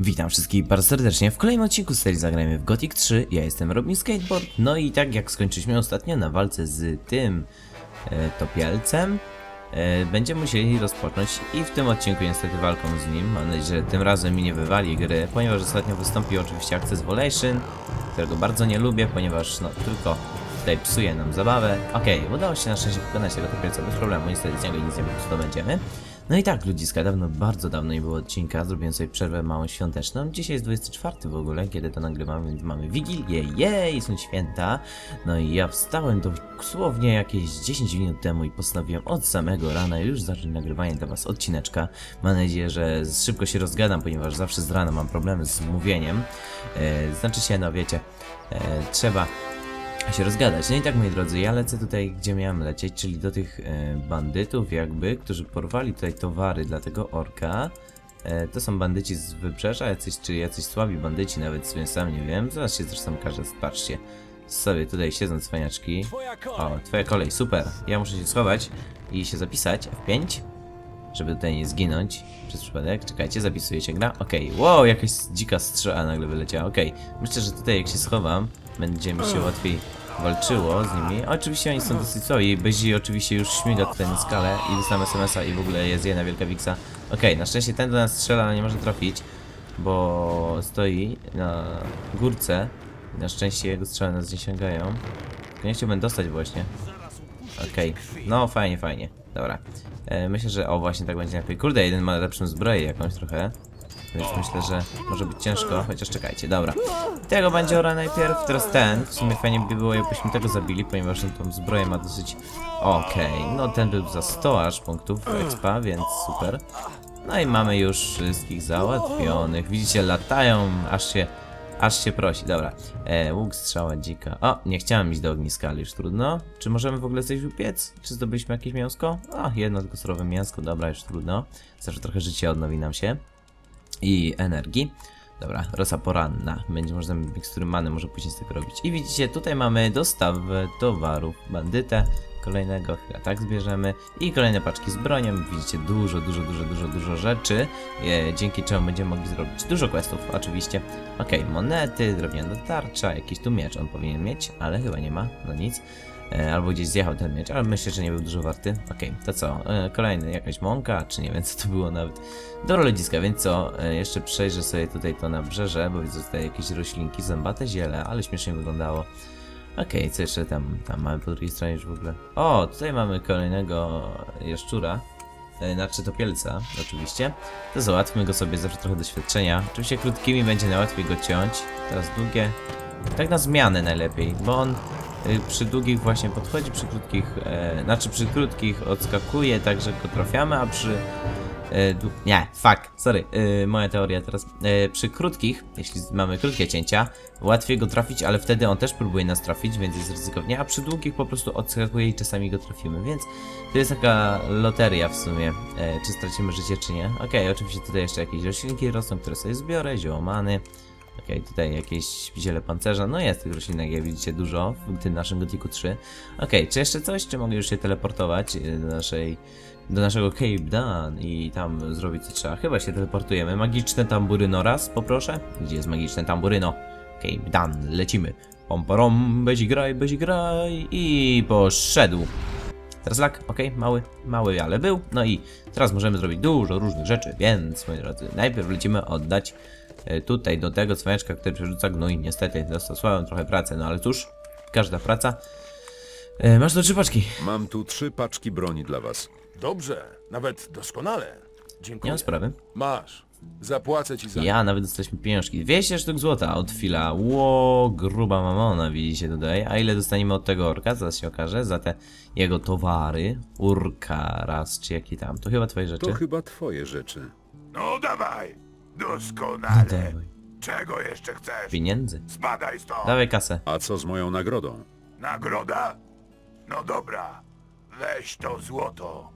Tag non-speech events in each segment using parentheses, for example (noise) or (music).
Witam wszystkich bardzo serdecznie w kolejnym odcinku serii Zagrajmy w Gothic 3. Ja jestem Robin Skateboard. No i tak jak skończyliśmy ostatnio na walce z tym e, topielcem, e, będziemy musieli rozpocząć i w tym odcinku niestety walką z nim. Mam nadzieję, że tym razem mi nie wywali gry, ponieważ ostatnio wystąpił oczywiście Access Volation, którego bardzo nie lubię, ponieważ no tylko tutaj psuje nam zabawę. Okej, udało się na szczęście pokonać tego topielca bez problemu, niestety z niego nic nie zdobędziemy. No i tak, ludziska, dawno, bardzo dawno nie było odcinka, zrobiłem sobie przerwę małą świąteczną. Dzisiaj jest 24 w ogóle, kiedy to nagrywamy, więc mamy Wigilię, jej, są święta. No i ja wstałem dosłownie jakieś 10 minut temu i postanowiłem od samego rana już zacząć nagrywanie dla was odcineczka. Mam nadzieję, że szybko się rozgadam, ponieważ zawsze z rana mam problemy z mówieniem. E, znaczy się, no wiecie, e, trzeba się rozgadać. No i tak, moi drodzy, ja lecę tutaj, gdzie miałem lecieć, czyli do tych e, bandytów jakby, którzy porwali tutaj towary dla tego orka. E, to są bandyci z wybrzeża, jacyś, czy jacyś słabi bandyci nawet, sobie sam nie wiem. Zaraz się zresztą każę, patrzcie. Sobie tutaj siedzą cwaniaczki. O, twoja kolej, super. Ja muszę się schować i się zapisać. F5 żeby tutaj nie zginąć przez przypadek. Czekajcie, zapisuje się gra. Okej, wow, jakaś dzika strzała nagle wyleciała. Okej, myślę, że tutaj jak się schowam, będzie mi się łatwiej walczyło z nimi. Oczywiście oni są dosyć słabi. Bezi oczywiście już śmiga tutaj na skalę i dostałem SMS-a i w ogóle jest jedna wielka wiksa. Okej, na szczęście ten do nas strzela, ale nie może trafić, bo stoi na górce. Na szczęście jego strzały nas nie sięgają. Tylko nie chciałbym dostać właśnie. Okej, no fajnie, fajnie. Dobra. E, myślę, że o właśnie tak będzie lepiej. Kurde, jeden ma lepszą zbroję jakąś trochę. Więc myślę, że może być ciężko, chociaż czekajcie, dobra. Tego będzie ora najpierw, teraz ten. W sumie fajnie by było, jakbyśmy tego zabili, ponieważ on tą zbroję ma dosyć... Okej, no ten był za 100 aż punktów expa, więc super. No i mamy już wszystkich załatwionych. Widzicie, latają, aż się... Aż się prosi, dobra. E, łuk, strzała, dzika. O, nie chciałem iść do ogniska, ale już trudno. Czy możemy w ogóle coś upiec? Czy zdobyliśmy jakieś mięsko? O, jedno tylko surowe mięsko, dobra, już trudno. Zawsze trochę życie odnowi nam się. I energii. Dobra, rosa poranna. Będzie można mikstury many może później z tego robić. I widzicie, tutaj mamy dostawę towarów. Bandytę kolejnego, chyba tak zbierzemy. I kolejne paczki z bronią. Widzicie, dużo, dużo, dużo, dużo, dużo rzeczy. E, dzięki czemu będziemy mogli zrobić dużo questów, oczywiście. Okej, monety, drewniana tarcza, jakiś tu miecz on powinien mieć, ale chyba nie ma, no nic. E, albo gdzieś zjechał ten miecz, ale myślę, że nie był dużo warty. Okej, to co? E, kolejny, jakaś mąka, czy nie wiem co to było nawet. Dobra ludziska, więc co? E, jeszcze przejrzę sobie tutaj to nabrzeże, bo widzę tutaj jakieś roślinki, zębate ziele, ale śmiesznie wyglądało. Okej, co jeszcze tam, tam mamy po drugiej stronie już w ogóle? O, tutaj mamy kolejnego jaszczura. Znaczy topielca, oczywiście. To załatwmy go sobie, zawsze trochę doświadczenia. Oczywiście krótkimi będzie najłatwiej go ciąć. Teraz długie. Tak na zmianę najlepiej, bo on przy długich właśnie podchodzi, przy krótkich, e, znaczy przy krótkich odskakuje, tak że go trafiamy, a przy E, nie, fuck, sorry, e, moja teoria teraz. E, przy krótkich, jeśli mamy krótkie cięcia, łatwiej go trafić, ale wtedy on też próbuje nas trafić, więc jest ryzykownie, a przy długich po prostu odskakuje i czasami go trafimy, więc to jest taka loteria w sumie, e, czy stracimy życie, czy nie. Okej, oczywiście tutaj jeszcze jakieś roślinki rosną, które sobie zbiorę, ziołomany. Okej, tutaj jakieś ziele pancerza, no jest tych roślinek, jak widzicie, dużo w tym naszym Gotiku 3. Okej, czy jeszcze coś, czy mogę już się teleportować e, do naszej do naszego Cape Dan i tam zrobić co trzeba. Chyba się teleportujemy. Magiczne tamburyno raz, poproszę. Gdzie jest magiczne tamburyno? Cape Dan, lecimy. Pom porom, bezi graj, bezi graj i poszedł. Teraz lak, ok, mały, mały, ale był. No i teraz możemy zrobić dużo różnych rzeczy, więc moi drodzy, najpierw lecimy oddać tutaj do tego cwaniaczka, który przerzuca gnój. Niestety swoją trochę pracę, no ale cóż, każda praca. E, masz tu trzy paczki. Mam tu trzy paczki broni dla was. Dobrze, nawet doskonale. Nie Dziękuję. ma sprawy. Masz. Zapłacę ci za Ja nawet dostaliśmy pieniążki. 200 sztuk złota od fila. Ło, gruba mamona, widzicie tutaj. A ile dostaniemy od tego orka? Zaraz się okaże. Za te jego towary. Urka raz, czy jaki tam. To chyba twoje rzeczy. To chyba twoje rzeczy. No dawaj. Doskonale. Dawaj. Czego jeszcze chcesz? Pieniędzy. Spadaj stąd. Dawaj kasę. A co z moją nagrodą? Nagroda? No dobra. Weź to złoto.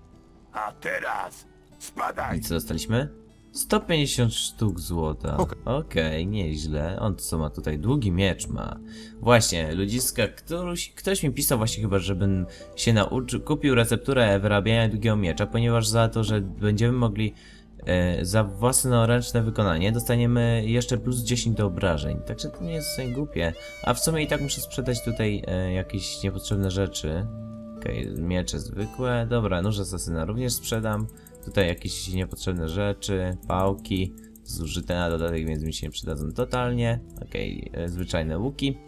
A teraz spadaj. I co dostaliśmy? 150 sztuk złota. Okej, nieźle. On co ma tutaj? Długi miecz ma. Właśnie, ludziska, ktoś, ktoś mi pisał właśnie chyba, żebym się nauczył, kupił recepturę wyrabiania długiego miecza, ponieważ za to, że będziemy mogli za własnoręczne wykonanie dostaniemy jeszcze plus 10 do obrażeń. Także to nie jest głupie. A w sumie i tak muszę sprzedać tutaj e, jakieś niepotrzebne rzeczy. Okej, miecze zwykłe. Dobra, nóż asasyna również sprzedam. Tutaj jakieś niepotrzebne rzeczy, pałki, zużyte na dodatek, więc mi się nie przydadzą totalnie. Okej, e, zwyczajne łuki.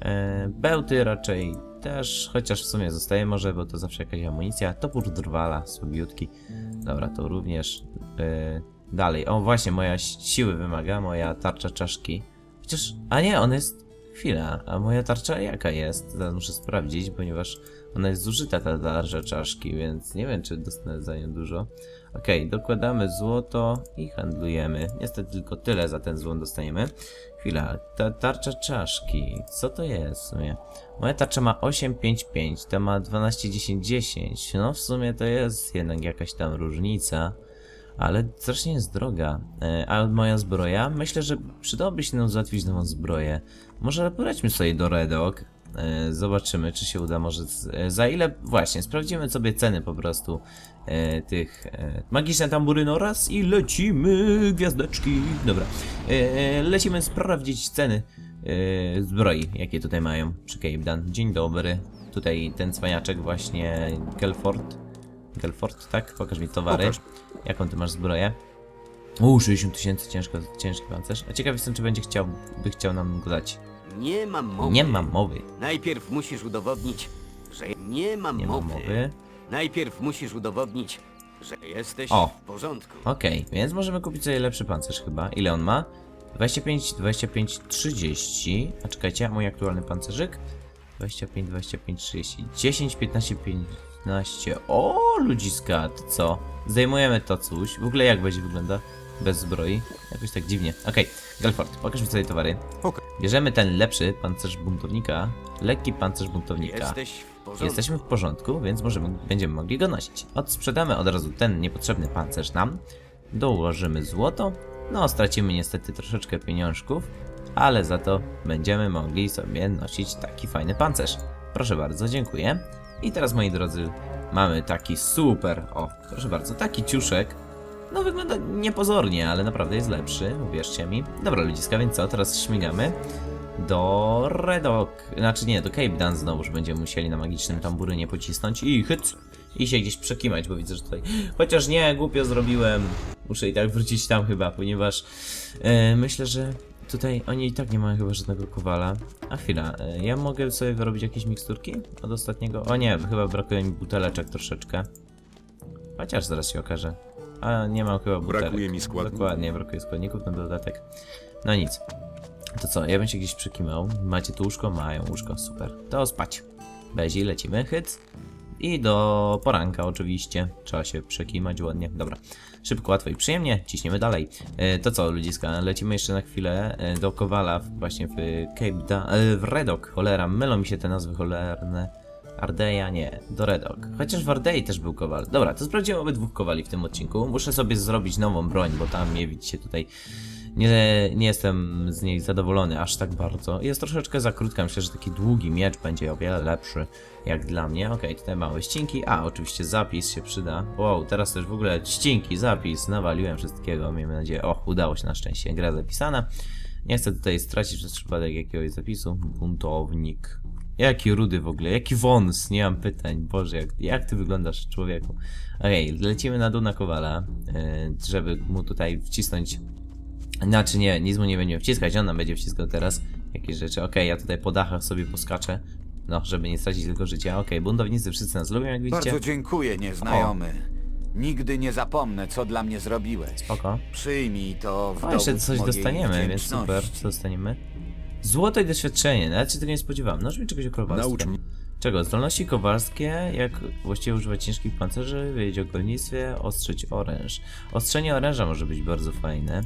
E, bełty raczej też, chociaż w sumie zostaje może, bo to zawsze jakaś amunicja. Topór drwala, słabiutki. Dobra, to również. E, dalej, o właśnie, moja si- siły wymaga, moja tarcza czaszki. Chociaż, a nie, ona jest... Chwila, a moja tarcza jaka jest? Zaraz muszę sprawdzić, ponieważ ona jest zużyta, ta tarcza czaszki, więc nie wiem, czy dostanę za nią dużo. Okej, dokładamy złoto i handlujemy. Niestety tylko tyle za ten złom dostaniemy. Chwila, ta tarcza czaszki, co to jest w sumie? Moja tarcza ma 855, ta ma 12, 10, 10. No w sumie to jest jednak jakaś tam różnica. Ale strasznie jest droga. E, a moja zbroja? Myślę, że przydałoby się nam załatwić nową zbroję. Może polećmy sobie do Redok. E, zobaczymy, czy się uda. Może z, e, za ile. Właśnie, sprawdzimy sobie ceny po prostu e, tych e, magiczne tamburyny oraz i lecimy gwiazdeczki. Dobra. E, lecimy sprawdzić ceny e, zbroi, jakie tutaj mają przy Cape Dan. Dzień dobry. Tutaj ten cwaniaczek właśnie Gelford. Gelford, tak? Pokaż mi towary. Pokaż. Jaką ty masz zbroję? Uuu, 60 tysięcy ciężko, ciężki pancerz. A ciekaw jestem, czy będzie chciał, by chciał nam go dać. Nie mam mowy. Nie mam mowy. Najpierw musisz udowodnić, że nie mam Nie mam mowy. Najpierw musisz udowodnić, że jesteś O. w porządku. Okej, więc możemy kupić sobie lepszy pancerz chyba. Ile on ma? 25, 25, 30. A czekajcie, a mój aktualny pancerzyk? 25, 25, 30. 10, 15, 15. O, ludziska, to co? Zdejmujemy to coś. W ogóle jak będzie wygląda? Bez zbroi? Jakoś tak dziwnie. Okej, Gelford, pokaż mi sobie towary. Okej. Bierzemy ten lepszy pancerz buntownika. Lekki pancerz buntownika. Jesteś w porządku. Jesteśmy w porządku, więc możemy, będziemy mogli go nosić. Odsprzedamy od razu ten niepotrzebny pancerz nam, dołożymy złoto, no stracimy niestety troszeczkę pieniążków, ale za to będziemy mogli sobie nosić taki fajny pancerz. Proszę bardzo, dziękuję. I teraz moi drodzy, mamy taki super, o proszę bardzo, taki ciuszek. No wygląda niepozornie, ale naprawdę jest lepszy, uwierzcie mi. Dobra ludziska, więc co, teraz śmigamy do Redok, znaczy nie, do Cape Dan znowuż będziemy musieli na magicznym tamburynie pocisnąć i hyc i się gdzieś przekimać, bo widzę, że tutaj, chociaż nie, głupio zrobiłem, muszę i tak wrócić tam chyba, ponieważ e, myślę, że tutaj oni i tak nie mają chyba żadnego kowala. A chwila, e, ja mogę sobie wyrobić jakieś miksturki od ostatniego? O nie, chyba brakuje mi buteleczek troszeczkę. Chociaż zaraz się okaże. A nie mam chyba butelek. Brakuje mi składników. Dokładnie, brakuje składników na dodatek. No nic. To co, ja bym się gdzieś przekimał. Macie tu łóżko? Mają łóżko, super. To spać. Bezi, lecimy, hyc. I do poranka oczywiście. Trzeba się przekimać ładnie. Dobra. Szybko, łatwo i przyjemnie. Ciśniemy dalej. E, to co, ludziska, lecimy jeszcze na chwilę e, do Kowala, właśnie w Cape da, e, w Redok. Cholera, mylą mi się te nazwy cholerne. Ardeja, nie, do Redok. Chociaż w Ardei też był kowal. Dobra, to sprawdzimy obydwóch kowali w tym odcinku. Muszę sobie zrobić nową broń, bo tam nie widzicie tutaj. Nie, nie jestem z niej zadowolony aż tak bardzo. Jest troszeczkę za krótka, myślę, że taki długi miecz będzie o wiele lepszy, jak dla mnie. Okej, tutaj małe ścinki, a oczywiście zapis się przyda. Wow, teraz też w ogóle ścinki, zapis, nawaliłem wszystkiego, miejmy nadzieję. O, udało się na szczęście, gra zapisana. Nie chcę tutaj stracić przez przypadek jakiegoś zapisu. Buntownik. Jaki rudy w ogóle, jaki wąs, nie mam pytań. Boże, jak, jak ty wyglądasz, człowieku. Okej, lecimy na dół na Kowala, yy, żeby mu tutaj wcisnąć znaczy nie, nic mu nie będziemy wciskać, on nam będzie wciskał teraz jakieś rzeczy. Okej, ja tutaj po dachach sobie poskaczę. No, żeby nie stracić tylko życia. Okej, buntownicy wszyscy nas lubią, jak widzicie. Bardzo dziękuję, nieznajomy. Nigdy nie zapomnę, co dla mnie zrobiłeś. Spoko. Przyjmij to w O, jeszcze dowód coś mojej dostaniemy, więc super. wdzięczności. Co dostaniemy? Złoto i doświadczenie, nawet się tego nie spodziewałem. Naucz mi czegoś o kowalstwie. Naucz mnie. Czego? Zdolności kowalskie, jak właściwie używać ciężkich pancerzy, wiedzieć o golnictwie, ostrzyć oręż. Ostrzenie oręża może być bardzo fajne.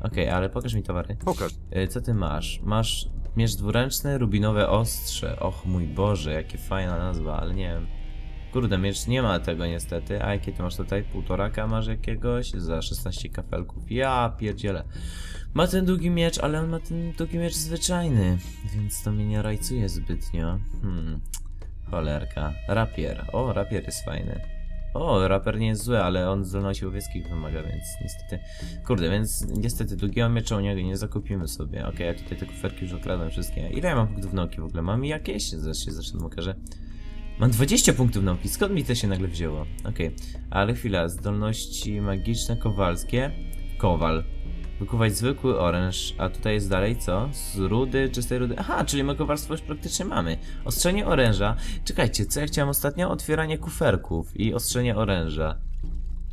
Okej, ale pokaż mi towary. Pokaż. E, Co ty masz? Masz miecz dwuręczny, rubinowe ostrze. Och mój Boże, jakie fajna nazwa, ale nie wiem. Kurde, miecz nie ma tego niestety. A jakie ty masz tutaj? Półtoraka masz jakiegoś? Za 16 kafelków. Ja pierdzielę. Ma ten długi miecz, ale on ma ten długi miecz zwyczajny. Więc to mnie nie rajcuje zbytnio. Hmm. Cholerka. Rapier. O, rapier jest fajny. O, raper nie jest zły, ale on zdolności łowieckich wymaga, więc niestety... Kurde, więc niestety drugiego miecza u niego nie zakupimy sobie. Okej, ja tutaj te kuferki już okradłem wszystkie. Ile ja mam punktów nauki w ogóle? Mam jakieś? Zaraz się zresztą okaże. Mam 20 punktów nauki, skąd mi to się nagle wzięło? Okej, ale chwila, zdolności magiczne kowalskie. Kowal. Wykuwać zwykły oręż, a tutaj jest dalej co? Z rudy, czystej rudy. Aha, czyli my już praktycznie mamy. Ostrzenie oręża. Czekajcie, co ja chciałem ostatnio? Otwieranie kuferków i ostrzenie oręża.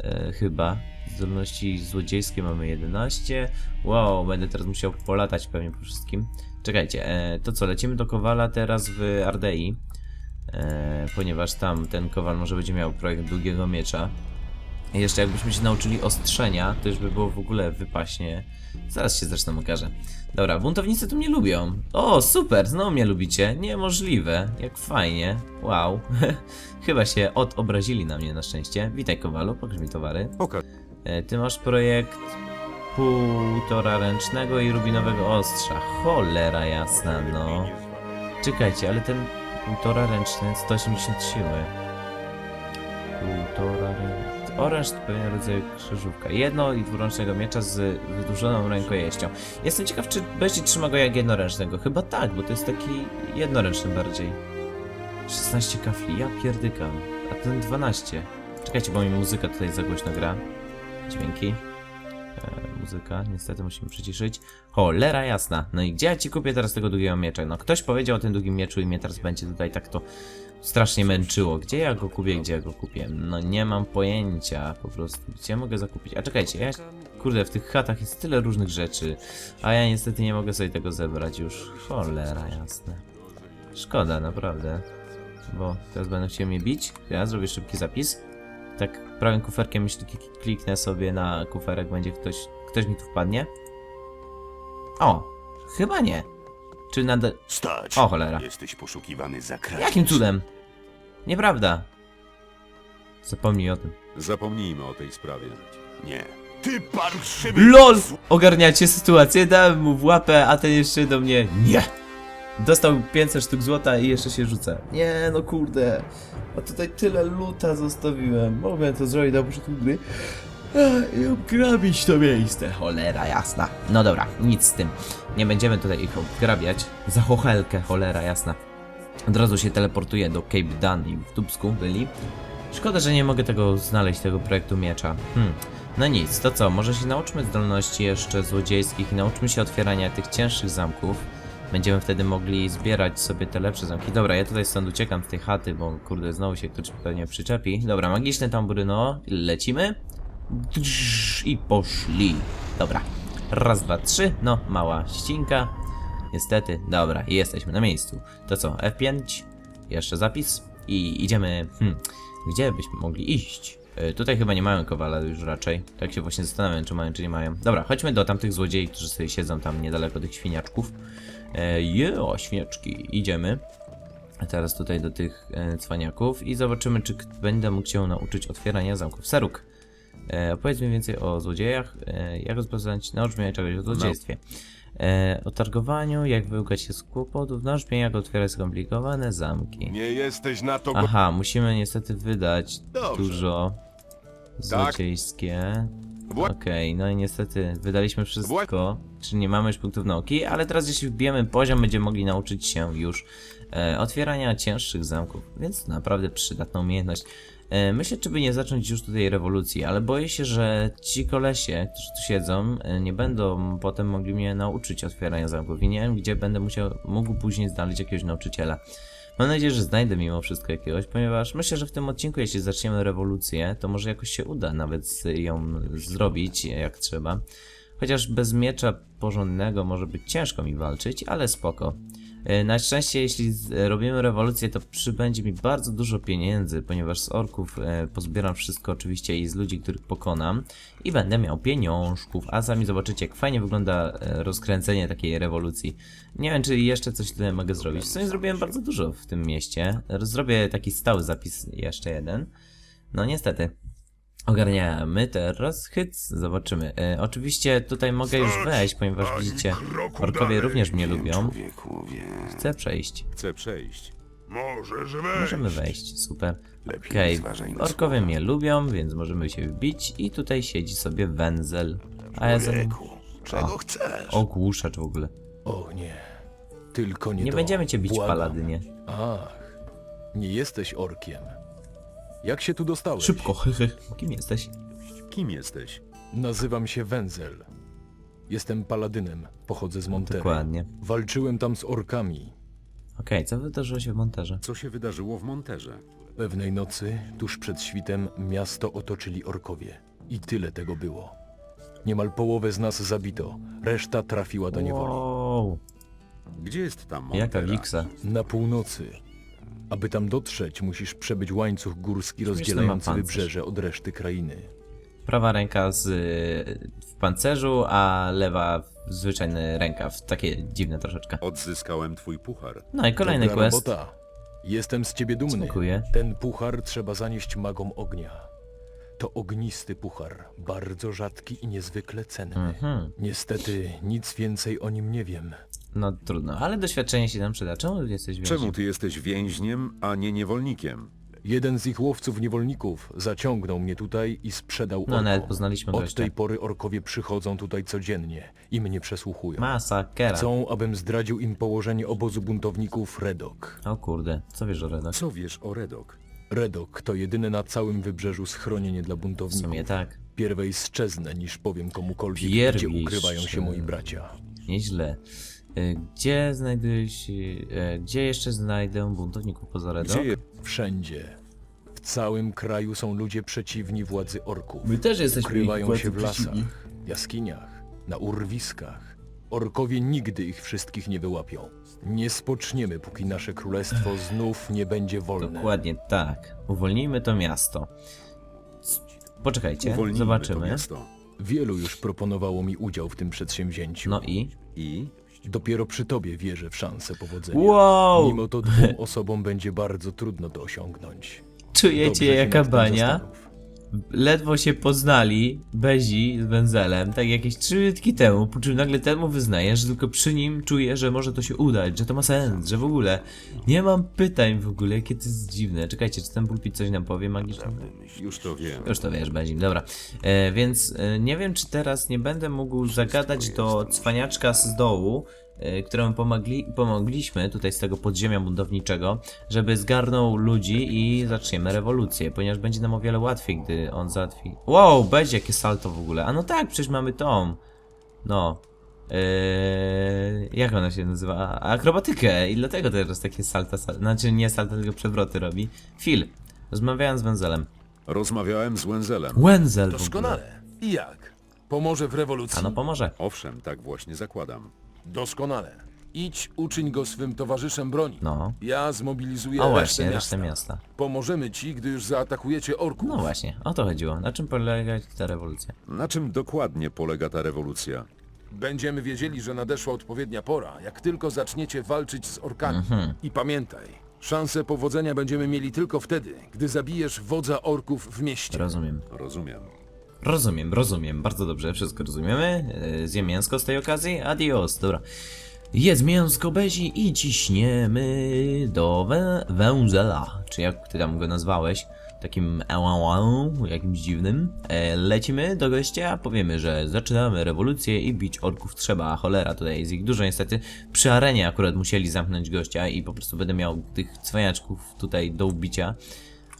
E, chyba. Zdolności złodziejskie mamy 11. Wow, będę teraz musiał polatać pewnie po wszystkim. Czekajcie, e, to co, lecimy do Kowala teraz w Ardei. E, ponieważ tam ten Kowal może będzie miał projekt długiego miecza. Jeszcze jakbyśmy się nauczyli ostrzenia, to już by było w ogóle wypaśnie. Zaraz się zresztą okaże. Dobra, buntownicy tu mnie lubią. O, super, znowu mnie lubicie. Niemożliwe, jak fajnie. Wow. (laughs) Chyba się odobrazili na mnie na szczęście. Witaj Kowalu, pokaż mi towary. Pokaż. E, Ty masz projekt półtora ręcznego i rubinowego ostrza. Cholera jasna, no. Czekajcie, ale ten półtora ręczny 180 siły. Półtora ręczny. To pewien rodzaj krzyżówka. Jedno i dwuręcznego miecza z wydłużoną rękojeścią. Jestem ciekaw, czy będzie trzyma go jak jednoręcznego. Chyba tak, bo to jest taki jednoręczny bardziej. 16 kafli, ja pierdykam. A ten 12. Czekajcie, bo mi muzyka tutaj za głośno gra. Dźwięki. E, muzyka, niestety musimy przyciszyć. Cholera jasna. No i gdzie ja ci kupię teraz tego długiego miecza? No ktoś powiedział o tym długim mieczu i mnie teraz będzie tutaj tak to strasznie męczyło. Gdzie ja go kupię, gdzie ja go kupię? No nie mam pojęcia po prostu. Gdzie mogę zakupić? A czekajcie, jak... Kurde, w tych chatach jest tyle różnych rzeczy, a ja niestety nie mogę sobie tego zebrać już. Cholera jasna. Szkoda, naprawdę. Bo teraz będą chcieli mnie bić. Ja zrobię szybki zapis. Tak prawym kuferkiem, jeśli klik- kliknę sobie na kuferek, będzie ktoś, ktoś mi tu wpadnie. O, chyba nie. Czy nadal... Stać. O cholera. Jesteś poszukiwany za kradzież. Jakim cudem? Nieprawda. Zapomnij o tym. Zapomnijmy o tej sprawie. Nie. Ty parszywy... LOL! Ogarniacie sytuację, dałem mu w łapę, a ten jeszcze do mnie nie. Dostał 500 sztuk złota i jeszcze się rzuca. Nie, no kurde. A tutaj tyle luta zostawiłem. Mogłem to zrobić na początku gry. Ech, I obgrabić to miejsce. Cholera jasna. No dobra, nic z tym. Nie będziemy tutaj ich obgrabiać. Za chochelkę, cholera jasna. Od razu się teleportuję do Cape Dan i w Dubsku byli. Szkoda, że nie mogę tego znaleźć, tego projektu miecza. Hmm. No nic, to co, może się nauczmy zdolności jeszcze złodziejskich i nauczmy się otwierania tych cięższych zamków. Będziemy wtedy mogli zbierać sobie te lepsze zamki. Dobra, ja tutaj stąd uciekam z tej chaty, bo kurde, znowu się ktoś pewnie przyczepi. Dobra, magiczne tamburyno, lecimy. I poszli. Dobra, raz, dwa, trzy, no, mała ścinka. Niestety, dobra, i jesteśmy na miejscu. To co, F5, jeszcze zapis i idziemy, hmm, gdzie byśmy mogli iść? E, tutaj chyba nie mają kowala już raczej. Tak się właśnie zastanawiam, czy mają, czy nie mają. Dobra, chodźmy do tamtych złodziei, którzy sobie siedzą tam niedaleko tych świniaczków. E, jo, świeczki, idziemy. A teraz tutaj do tych e, cwaniaków i zobaczymy, czy będę mógł się nauczyć otwierania zamków. Seruk, e, opowiedz mi więcej o złodziejach, e, jak rozpoznać, naucz mnie czegoś o złodziejstwie. E, o targowaniu, jak wyłgać się z kłopotów, mnie jak otwierać skomplikowane zamki. Nie jesteś na to go... Aha, musimy niestety wydać Dobrze. dużo złodziejskie. Wła- Okej, no i niestety wydaliśmy wszystko, czyli nie mamy już punktów nauki, ale teraz jeśli wbijemy poziom, będziemy mogli nauczyć się już e, otwierania cięższych zamków, więc naprawdę przydatna umiejętność. E, myślę, czy by nie zacząć już tutaj rewolucji, ale boję się, że ci kolesie, którzy tu siedzą, e, nie będą potem mogli mnie nauczyć otwierania zamków i nie wiem, gdzie będę musiał, mógł później znaleźć jakiegoś nauczyciela. Mam nadzieję, że znajdę mimo wszystko jakiegoś, ponieważ myślę, że w tym odcinku, jeśli zaczniemy rewolucję, to może jakoś się uda nawet ją zrobić jak trzeba. Chociaż bez miecza porządnego może być ciężko mi walczyć, ale spoko. E, Na szczęście, jeśli z- robimy rewolucję, to przybędzie mi bardzo dużo pieniędzy, ponieważ z orków e, pozbieram wszystko oczywiście i z ludzi, których pokonam i będę miał pieniążków, a sami zobaczycie, jak fajnie wygląda e, rozkręcenie takiej rewolucji. Nie wiem, czy jeszcze coś tutaj mogę zrobić. W sumie zrobiłem bardzo dużo w tym mieście. Zrobię taki stały zapis, jeszcze jeden. No niestety. Ogarniamy teraz hyc, zobaczymy. E, oczywiście tutaj mogę już wejść, ponieważ widzicie, orkowie również mnie lubią. Chcę przejść. Chcę przejść. Możesz wejść. Możemy wejść, super. Okej, na orkowie mnie lubią, więc możemy się wbić i tutaj siedzi sobie wędzel. A ja za czego chcesz? Ogłuszacz w ogóle. O nie. Tylko nie Nie to. będziemy cię bić, Błagam. paladynie. Ach. Nie jesteś orkiem. Jak się tu dostałeś? Szybko, hychy. Kim jesteś? Kim jesteś? Nazywam się Wenzel. Jestem paladynem. Pochodzę z Montery. Dokładnie. Walczyłem tam z orkami. Okej, co wydarzyło się w montażu? Co się wydarzyło w Monterze? Pewnej nocy, tuż przed świtem, miasto otoczyli orkowie. I tyle tego było. Niemal połowę z nas zabito, reszta trafiła do niewoli. Wow, Gdzie jest ta Montera? jaka wiksa. Na północy. Aby tam dotrzeć, musisz przebyć łańcuch górski rozdzielający pancerz. wybrzeże od reszty krainy. Prawa ręka z, w pancerzu, a lewa w zwyczajny rękaw. Takie dziwne troszeczkę. Odzyskałem twój puchar. No i kolejny Dobra quest. robota. Jestem z ciebie dumny. Dziękuję. Ten puchar trzeba zanieść magom ognia. To ognisty puchar, bardzo rzadki i niezwykle cenny. Mhm. Niestety nic więcej o nim nie wiem. No trudno, ale doświadczenie się nam przyda. Czemu jesteś więźniem? Czemu ty jesteś więźniem, a nie niewolnikiem? Jeden z ich łowców niewolników zaciągnął mnie tutaj i sprzedał No orkom. nawet poznaliśmy Od gościa. tej pory orkowie przychodzą tutaj codziennie i mnie przesłuchują. Masakera. Chcą, abym zdradził im położenie obozu buntowników Redok. O kurde, co wiesz o Redok? Co wiesz o Redok? Redok to jedyne na całym wybrzeżu schronienie dla W buntowników. sumie tak. Pierwej szczeznę, niż powiem komukolwiek, Pierwej gdzie ukrywają się moi bracia. Nieźle. Y, Gdzie znajduje się... y, Gdzie jeszcze znajdę buntowników poza Redok? Gdzie je... Wszędzie. W całym kraju są ludzie przeciwni władzy orków. My też jesteśmy Ukrywają ich się w władzy lasach, przeciwni. jaskiniach, na urwiskach. Orkowie nigdy ich wszystkich nie wyłapią. Nie spoczniemy, póki nasze królestwo znów nie będzie wolne. Dokładnie tak. Uwolnijmy to miasto. C- Poczekajcie, Uwolnijmy zobaczymy. To miasto. Wielu już proponowało mi udział w tym przedsięwzięciu. No i... I? Dopiero przy tobie wierzę w szansę powodzenia. Wow! Mimo to dwóm osobom będzie bardzo trudno to osiągnąć. Czujecie Dobrze się jaka nad tym bania? zastanów. Ledwo się poznali Bezi z Wenzelem, tak jakieś trzy minutki temu, po czym nagle temu wyznaje, że tylko przy nim czuje, że może to się udać, że to ma sens, że w ogóle nie mam pytań w ogóle, jakie to jest dziwne. Czekajcie, czy ten pulpit coś nam powie magicznie? Już to wiem. Już to wiesz, Bezim, dobra. E, więc e, nie wiem, czy teraz nie będę mógł zagadać do cwaniaczka z dołu, któremu pomogli, pomogliśmy tutaj z tego podziemia buntowniczego, żeby zgarnął ludzi i zaczniemy rewolucję, ponieważ będzie nam o wiele łatwiej, gdy on załatwi... Wow, będzie jakie salto w ogóle. A no tak, przecież mamy tą... No... Eee, jak ona się nazywa? Akrobatykę i dlatego teraz takie salta, sal... znaczy nie salta, tylko przewroty robi. Phil, rozmawiałem z Wenzelem. Rozmawiałem z Wenzelem. Wenzel w ogóle. Doskonale. I jak? Pomoże w rewolucji? A no pomoże. Owszem, tak właśnie zakładam. Doskonale. Idź, uczyń go swym towarzyszem broni. No. Ja zmobilizuję O resztę właśnie, miasta. resztę miasta. Pomożemy ci, gdy już zaatakujecie orków. No właśnie, o to chodziło. Na czym polega ta rewolucja? Na czym dokładnie polega ta rewolucja? Będziemy wiedzieli, że nadeszła odpowiednia pora, jak tylko zaczniecie walczyć z orkami. Mhm. I pamiętaj, szansę powodzenia będziemy mieli tylko wtedy, gdy zabijesz wodza orków w mieście. Rozumiem. Rozumiem. Rozumiem, rozumiem. Bardzo dobrze, wszystko rozumiemy. Yy, Zjem mięsko z tej okazji. Adios, dobra. Jest mięsko bezi i ciśniemy do wę. Czy jak ty tam go nazwałeś? Takim ełałą, jakimś dziwnym. E, lecimy do gościa, powiemy, że zaczynamy rewolucję i bić orków trzeba. Cholera, tutaj jest ich dużo niestety. Przy arenie akurat musieli zamknąć gościa i po prostu będę miał tych cwaniaczków tutaj do ubicia.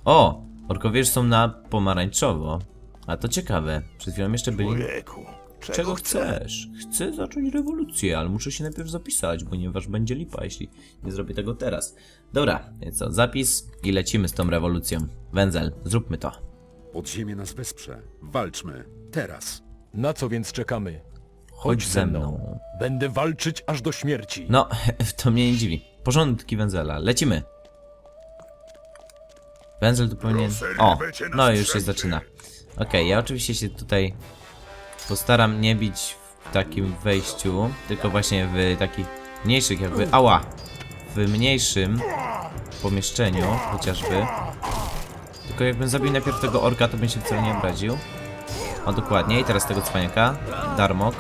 O! Orkowie są na pomarańczowo. A to ciekawe. Przed chwilą jeszcze byli... Człowieku, czego, Czego chcesz? Chcę zacząć rewolucję, ale muszę się najpierw zapisać, ponieważ będzie lipa, jeśli nie zrobię tego teraz. Dobra, więc co, zapis i lecimy z tą rewolucją. Węzel, zróbmy to. Podziemie nas wesprze. Walczmy. Teraz. Na co więc czekamy? Chodź ze mną. Będę walczyć aż do śmierci. No, (laughs) to mnie nie dziwi. Porządki Węzela, lecimy. Węzel tu powinien... O, no i już się zaczyna. Okej, ja oczywiście się tutaj postaram nie bić w takim wejściu, tylko właśnie w takich mniejszych jakby... Ała! W mniejszym pomieszczeniu chociażby. Tylko jakbym zabił najpierw tego orka, to bym się wcale nie obraził. O, dokładnie. I teraz tego cwaniaka. Darmok.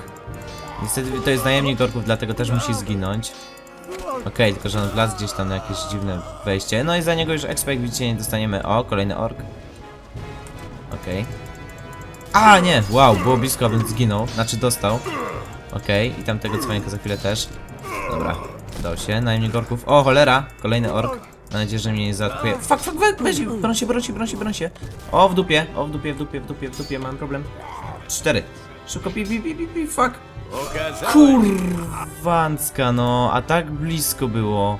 Niestety to jest najemnik orków, dlatego też musi zginąć. Okej, tylko że on wlazł gdzieś tam na jakieś dziwne wejście. No i za niego już jak widzicie, nie dostaniemy. O, kolejny ork. Okej. A, nie! Wow, było blisko, abym zginął. Znaczy dostał. Okej, i tamtego cwaniaka za chwilę też. Dobra, dał się. Najmniej orków. O, cholera! Kolejny ork. Mam nadzieję, że mnie nie zaatakuje. Fuck, fuck, we- weź, broń się, broń się, broń się, broń się. O, w dupie, o, w dupie, w dupie, w dupie, w dupie, mam problem. Cztery. Szybko, pi, pi, pi, pi, pi, fuck. Kurwanska, no, a tak blisko było.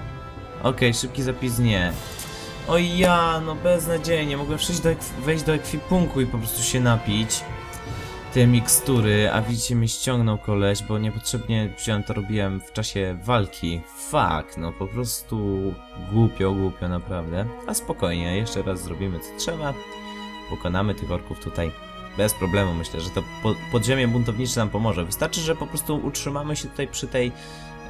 Okej, szybki zapis nie. O ja, no beznadziejnie, mogłem wejść do, wejść do ekwipunku i po prostu się napić te mikstury, a widzicie mnie ściągnął koleś, bo niepotrzebnie wziąłem to robiłem w czasie walki. Fuck, no po prostu głupio, głupio naprawdę. A spokojnie, jeszcze raz zrobimy co trzeba. Pokonamy tych orków tutaj bez problemu. Myślę, że to po, podziemie buntownicze nam pomoże. Wystarczy, że po prostu utrzymamy się tutaj przy tej,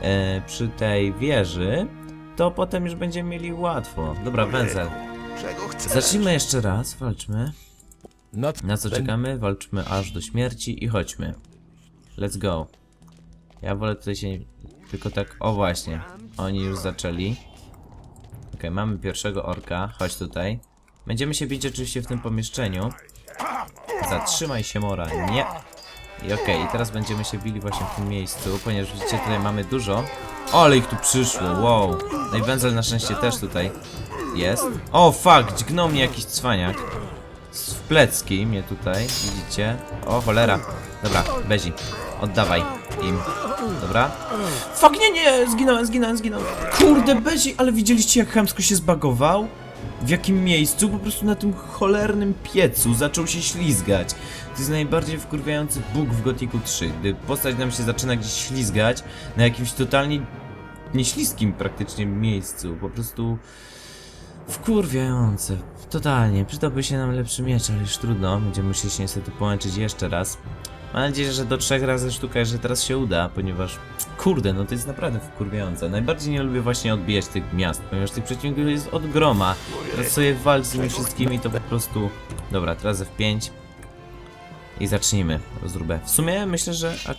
e, przy tej wieży, to potem już będziemy mieli łatwo. Dobra, węzel. Czego chcesz? Zacznijmy jeszcze raz, walczmy. Na, Na co czekamy? Walczmy aż do śmierci i chodźmy. Let's go. Ja wolę tutaj się tylko tak... O właśnie, oni już zaczęli. Okej, mamy pierwszego orka, chodź tutaj. Będziemy się bić oczywiście w tym pomieszczeniu. Zatrzymaj się, Mora, nie. I okej, i teraz będziemy się bili właśnie w tym miejscu, ponieważ widzicie, tutaj mamy dużo. O, ale ich tu przyszło, wow. No i węzel na szczęście też tutaj jest. O, fuck, dźgnął mnie jakiś cwaniak. Z plecki mnie tutaj, widzicie? O, cholera. Dobra, Bezi, oddawaj im. Dobra. Fuck, nie, nie, zginąłem, zginąłem, zginąłem. Kurde, Bezi, ale widzieliście jak chamsko się zbagował? W jakim miejscu? Po prostu na tym cholernym piecu zaczął się ślizgać. To jest najbardziej wkurwiający bóg w Gothicu 3, gdy postać nam się zaczyna gdzieś ślizgać na jakimś totalnie nieśliskim praktycznie miejscu. Po prostu wkurwiające. Totalnie. Przydałby się nam lepszy miecz, ale już trudno. Będziemy musieli się niestety połączyć jeszcze raz. Mam nadzieję, że do trzech razy sztuka, że teraz się uda, ponieważ kurde, no to jest naprawdę wkurwiające. Najbardziej nie lubię właśnie odbijać tych miast, ponieważ tych przeciwników jest od groma. Teraz sobie walcz z nimi wszystkimi, to po prostu... Dobra, teraz F5. I zacznijmy rozróbę. W sumie myślę, że a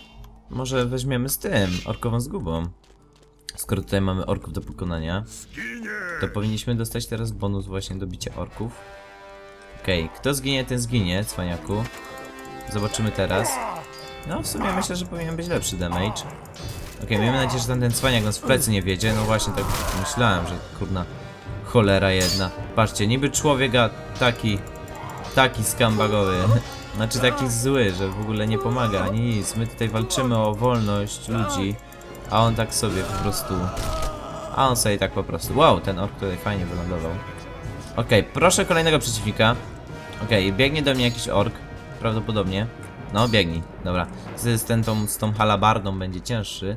może weźmiemy z tym, orkową zgubą. Skoro tutaj mamy orków do pokonania, to powinniśmy dostać teraz bonus właśnie do bicia orków. Okej, kto zginie, ten zginie, cwaniaku. Zobaczymy teraz. No, w sumie myślę, że powinien być lepszy damage. Okej, miejmy nadzieję, że tamten cwaniak nas w plecy nie wiedzie. No właśnie, tak myślałem, że kurna cholera jedna. Patrzcie, niby człowiek, a taki... Taki skambagowy. (laughs) Znaczy taki zły, że w ogóle nie pomaga ani nic. My tutaj walczymy o wolność ludzi, a on tak sobie po prostu... A on sobie tak po prostu. Wow, ten ork tutaj fajnie wylądował. Okej, proszę kolejnego przeciwnika. Okej, biegnie do mnie jakiś ork. Prawdopodobnie. No, biegnij. Dobra. Z, z, ten, tą, z tą halabardą będzie cięższy.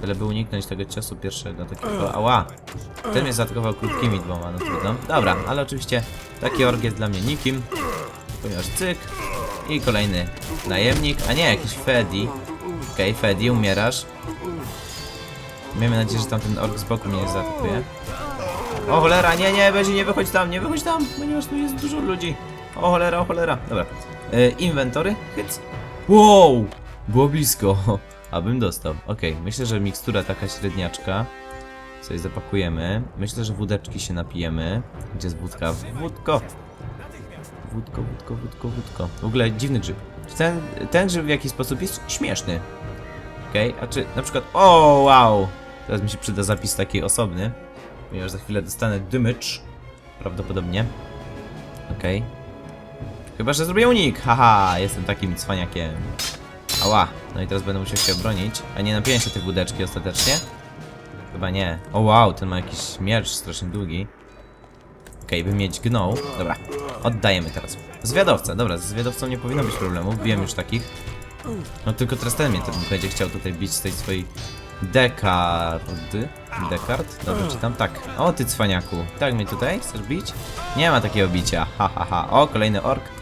Byleby uniknąć tego ciosu pierwszego, takiego... Ała! Ten mnie zaatakował krótkimi dwoma, no trudno. Dobra, ale oczywiście taki ork jest dla mnie nikim. Ponieważ cyk. I kolejny najemnik. A nie, jakiś Fedi. Okej, Fedi, umierasz. Miejmy nadzieję, że tamten ork z boku mnie nie zaatakuje. O cholera, nie, nie, będzie nie wychodź tam, nie wychodź tam, ponieważ tu jest dużo ludzi. O cholera, o cholera. Dobra. E, inwentory, hyc. Wow! Było blisko. (laughs) Abym dostał. Okej, myślę, że mikstura taka średniaczka. Coś zapakujemy. Myślę, że wódeczki się napijemy. Gdzie jest wódka? Wódko! Wódko, wódko, wódko, wódko. W ogóle dziwny grzyb. Ten, ten grzyb w jakiś sposób jest śmieszny. Okej, a czy na przykład... O, wow! Teraz mi się przyda zapis taki osobny. Ponieważ za chwilę dostanę damage. Prawdopodobnie. Okej. Chyba, że zrobię unik! Haha, jestem takim cwaniakiem. Ała, no i teraz będę musiał się obronić. A nie napiję się tej wódeczki ostatecznie? Chyba nie. O wow, ten ma jakiś miecz strasznie długi. Okej, by mieć gnął. Dobra, oddajemy teraz. Zwiadowca, dobra, z zwiadowcą nie powinno być problemu, wiem już takich. No tylko teraz ten mnie ten będzie chciał tutaj bić z tej swojej dekardy. Dekard? Dobrze czytam? Tak. O ty cwaniaku. Tak mnie tutaj chcesz bić? Nie ma takiego bicia. Ha ha ha. O, kolejny ork.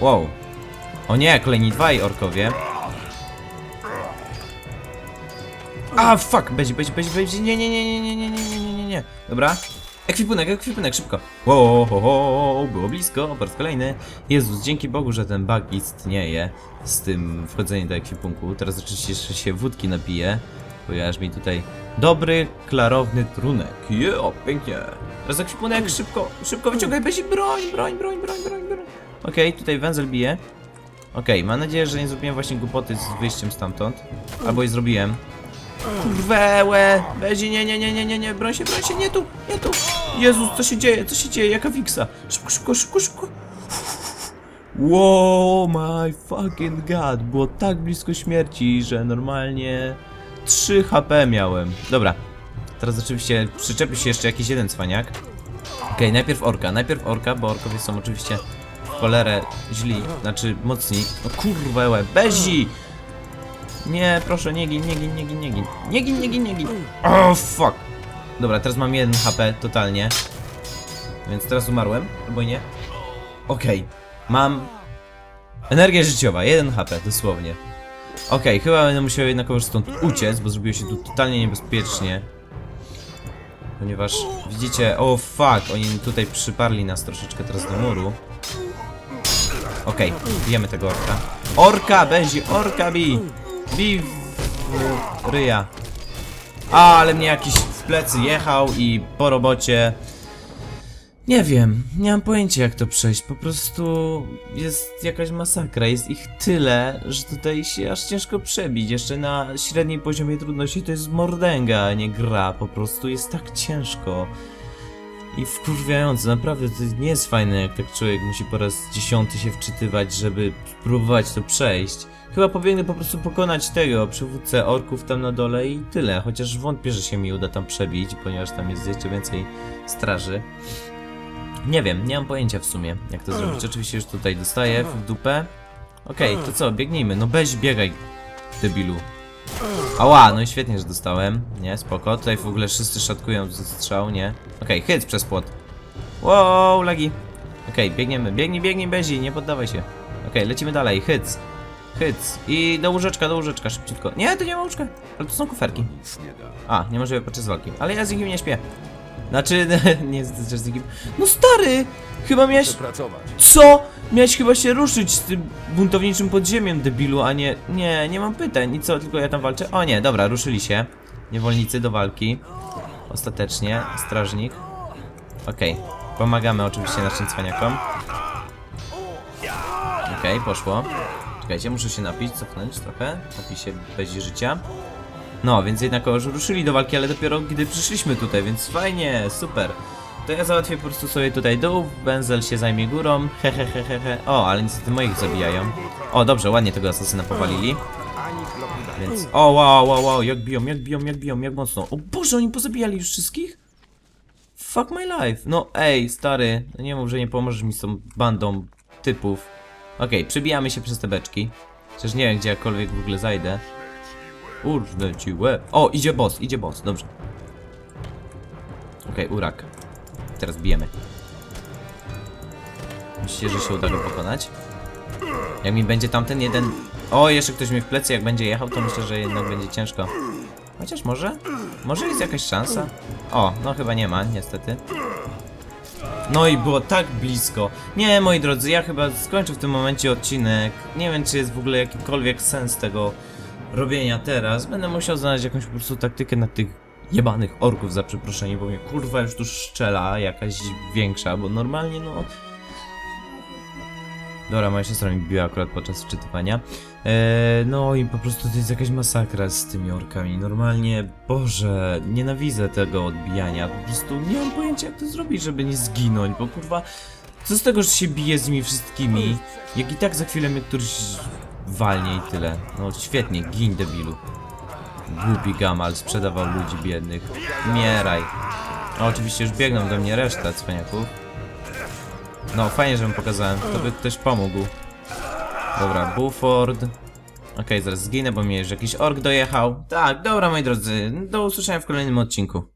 Wow. O nie, kolejni dwaj orkowie. A, fuck! Będzie, będzie, będzie, będzie. Nie, nie, nie, nie, nie, nie, nie, nie, nie, nie. Dobra. Ekwipunek, ekwipunek, szybko. Wow, ho, ho, było blisko, po raz kolejny. Jezus, dzięki Bogu, że ten bug istnieje z tym wchodzeniem do ekwipunku. Teraz oczywiście jeszcze się wódki napiję, ponieważ mi tutaj Dobry, klarowny trunek. Jo, pięknie. Teraz ekwipunek, szybko, szybko wyciągaj bezi broń, broń, broń, broń, broń, broń. Okej, tutaj węzel bije. Okej, mam nadzieję, że nie zrobiłem właśnie głupoty z wyjściem stamtąd. Albo i zrobiłem. Kurwełe! Bezi, nie, nie, nie, nie, nie, nie, broń się, broń się, nie tu, nie tu. Jezus, co się dzieje, co się dzieje, jaka wiksa? Szybko, szybko, szybko, szybko. Wow, my fucking god, było tak blisko śmierci, że normalnie 3 HP miałem. Dobra, teraz oczywiście przyczepi się jeszcze jakiś jeden cwaniak. Okej, najpierw orka, najpierw orka, bo orkowie są oczywiście cholerę źli, znaczy mocni. No kurwa, łeb, bezi! Nie, proszę, nie gin, nie gin, nie gin, nie gin. Nie gin, nie gin, nie gin. Oh, fuck. Dobra, teraz mam 1 HP totalnie. Więc teraz umarłem, albo nie. Okej, mam Energia życiowa, 1 HP, dosłownie. Okej, chyba będę musiał jednakowoż stąd uciec, bo zrobiło się tu totalnie niebezpiecznie. Ponieważ, widzicie, o fuck, oni tutaj przyparli nas troszeczkę teraz do muru. Okej, bijemy tego orka. Orka, Benzi, orka bi! Bi ryja. A, ale mnie jakiś w plecy jechał i po robocie... Nie wiem, nie mam pojęcia jak to przejść, po prostu jest jakaś masakra, jest ich tyle, że tutaj się aż ciężko przebić, jeszcze na średniej poziomie trudności to jest mordęga, a nie gra, po prostu jest tak ciężko i wkurwiające, naprawdę to nie jest fajne jak tak człowiek musi po raz dziesiąty się wczytywać, żeby spróbować to przejść. Chyba powinien po prostu pokonać tego przywódcę orków tam na dole i tyle, chociaż wątpię, że się mi uda tam przebić, ponieważ tam jest jeszcze więcej straży. Nie wiem, nie mam pojęcia w sumie, jak to zrobić. Oczywiście już tutaj dostaję w dupę. Okej, to co, biegnijmy. No weź, biegaj, debilu. Ała, no i świetnie, że dostałem. Nie, spoko. Tutaj w ogóle wszyscy szatkują ze strzał, nie? Okej, hyc przez płot. Wow, lagi. Okej, biegniemy. Biegnij, biegnij, Bezi, nie poddawaj się. Okej, lecimy dalej. Hyc. Hyc. I do łóżeczka, do łóżeczka, szybciutko. Nie, to nie ma łóżka. Ale to są kuferki. Nic nie. A, niemożliwe podczas walki. Ale ja z nikim nie śpię. Znaczy, (laughs) nie z, z nikim. No stary! Chyba miałeś. Pracować. Co? Miałeś chyba się ruszyć z tym buntowniczym podziemiem, debilu, a nie. Nie, nie mam pytań. I co, tylko ja tam walczę? O nie, dobra, ruszyli się. Niewolnicy do walki. Ostatecznie, strażnik. Okej, pomagamy oczywiście naszym cwaniakom. Okej, poszło. Czekajcie, muszę się napić, cofnąć trochę. Napij się bez życia. No, więc jednak już ruszyli do walki, ale dopiero gdy przyszliśmy tutaj, więc fajnie, super. To ja załatwię po prostu sobie tutaj dół, Benzel się zajmie górą, hehehehe. He, he. O, ale niestety moich zabijają. O, dobrze, ładnie tego asasyna powalili. Więc, o, wow, wow, wow, jak biją, jak biją, jak biją, jak mocno. O Boże, oni pozabijali już wszystkich? Fuck my life. No, ej, stary, no nie mów, że nie pomożesz mi z tą bandą typów. Okej, przebijamy się przez te beczki. Chociaż nie wiem, gdzie jakkolwiek w ogóle zajdę. Urwę ci łeb. O, idzie boss, idzie boss, dobrze. Okej, urak. Teraz bijemy. Myślicie, że się uda go pokonać? Jak mi będzie tamten jeden... O, jeszcze ktoś mi w plecy, jak będzie jechał, to myślę, że jednak będzie ciężko. Chociaż może? Może jest jakaś szansa? O, no chyba nie ma, niestety. No i było tak blisko. Nie, moi drodzy, ja chyba skończę w tym momencie odcinek. Nie wiem, czy jest w ogóle jakikolwiek sens tego robienia teraz. Będę musiał znaleźć jakąś po prostu taktykę na tych jebanych orków, za przeproszenie, bo mnie kurwa już tu szczela jakaś większa, bo normalnie no... Dobra, moja siostra mi biła akurat podczas wczytywania. Eee, no i po prostu to jest jakaś masakra z tymi orkami. Normalnie, Boże, nienawidzę tego odbijania. Po prostu nie mam pojęcia jak to zrobić, żeby nie zginąć, bo kurwa... Co z tego, że się bije z nimi wszystkimi, jak i tak za chwilę mnie któryś walnie i tyle. No świetnie, gin debilu. Głupi gamal, sprzedawał ludzi biednych. Mieraj. A oczywiście już biegną do mnie reszta cwaniaków. No, fajnie, że mu pokazałem. To by ktoś pomógł. Dobra, Buford. Okej, zaraz zginę, bo mnie już jakiś ork dojechał. Tak, dobra moi drodzy, do usłyszenia w kolejnym odcinku.